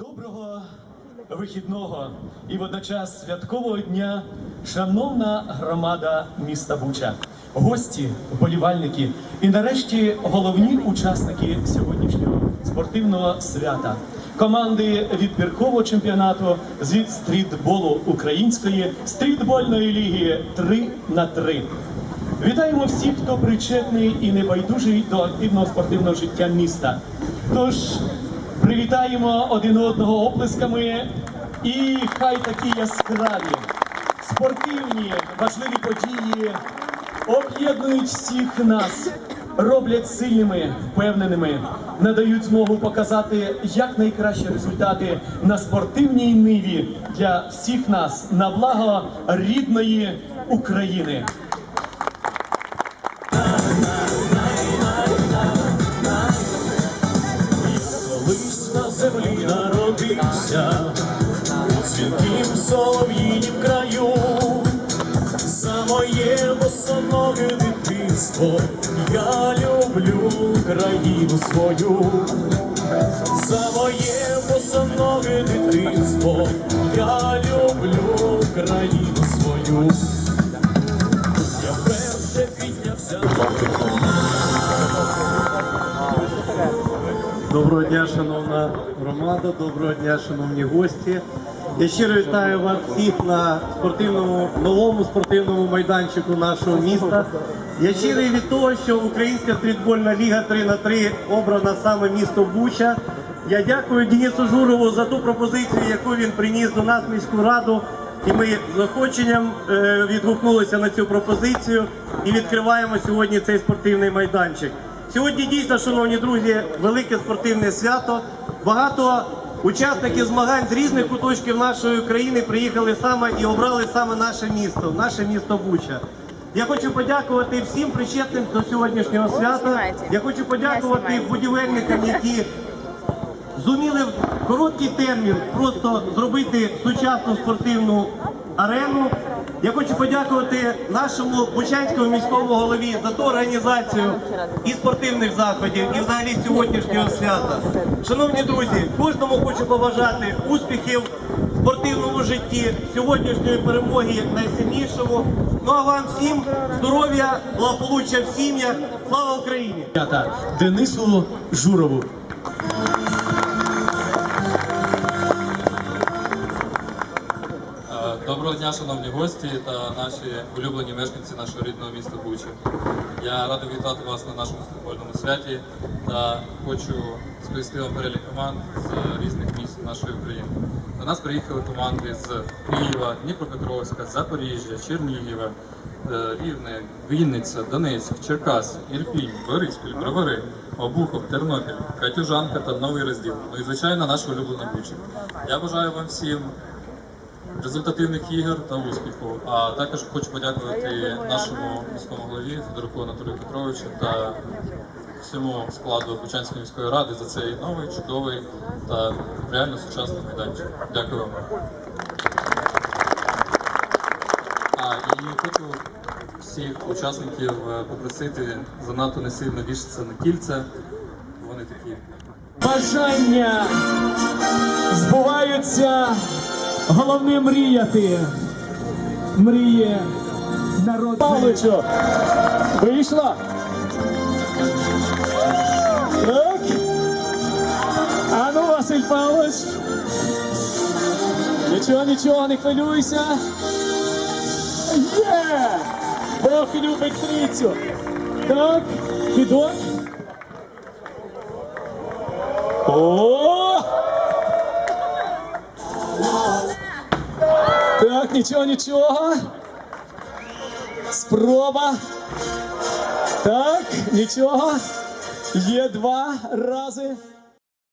Доброго вихідного і водночас святкового дня, шановна громада міста Буча, гості, вболівальники і нарешті головні учасники сьогоднішнього спортивного свята. Команди відбіркового чемпіонату зі стрітболу української стрітбольної ліги 3 на 3 Вітаємо всіх, хто причетний і небайдужий до активного спортивного життя міста. Тож привітаємо один одного оплесками і хай такі яскраві, спортивні, важливі події об'єднують всіх нас, роблять сильними, впевненими, надають змогу показати якнайкращі результати на спортивній ниві для всіх нас на благо рідної України. Колись на землі народився у дзвінким солов'їнім краю, за моє босоноге дитинство я люблю країну свою, за моє босоноге дитинство я люблю країну свою. Я вперше піднявся. Доброго дня, шановна громада, доброго дня, шановні гості. Я щиро вітаю вас всіх на спортивному новому спортивному майданчику нашого міста. Я щирий від того, що Українська стрітбольна ліга 3 на 3 обрана саме місто Буча. Я дякую Денису Журову за ту пропозицію, яку він приніс до нас міську раду. І ми з охоченням е, відгукнулися на цю пропозицію і відкриваємо сьогодні цей спортивний майданчик. Сьогодні дійсно, шановні друзі, велике спортивне свято. Багато учасників змагань з різних куточків нашої країни приїхали саме і обрали саме наше місто, наше місто Буча. Я хочу подякувати всім причетним до сьогоднішнього свята. Я хочу подякувати будівельникам, які зуміли в короткий термін просто зробити сучасну спортивну арену. Я хочу подякувати нашому Бучанському міському голові за ту організацію і спортивних заходів, і взагалі сьогоднішнього свята. Шановні друзі, кожному хочу побажати успіхів в спортивному житті, сьогоднішньої перемоги як найсильнішому. Ну а вам всім здоров'я, благополуччя в сім'ях. Слава Україні! Денису Журову. Доброго дня, шановні гості та наші улюблені мешканці нашого рідного міста Буча. Я радий вітати вас на нашому футбольному святі та хочу сповісти вам перелік команд з різних міст нашої України. До нас приїхали команди з Києва, Дніпропетровська, Запоріжжя, Чернігіва, е, Рівне, Вінниця, Донецьк, Черкас, Ірпінь, Бориспіль, Бровари, Обухов, Тернопіль, Катюжанка та Новий Розділ. Ну і звичайно, наша улюблена Буча. Я бажаю вам всім результативних ігор та успіху. А також хочу подякувати нашому міському голові Федоруку Анатолію Петровичу та всьому складу Бучанської міської ради за цей новий, чудовий та реально сучасний майданчик. Дякую вам. А і хочу всіх учасників е, попросити занадто не сильно вішатися на кільця. Вони такі Бажання збуваються, головне мріяти. Мріє народ. Павловичу, вийшла. Так. А ну, Василь Павлович. Нічого, нічого, не хвилюйся. Є! Бог любить трицю. Так, підок. О! Так, нічого, нічого. Спроба. Так, нічого. Є два рази.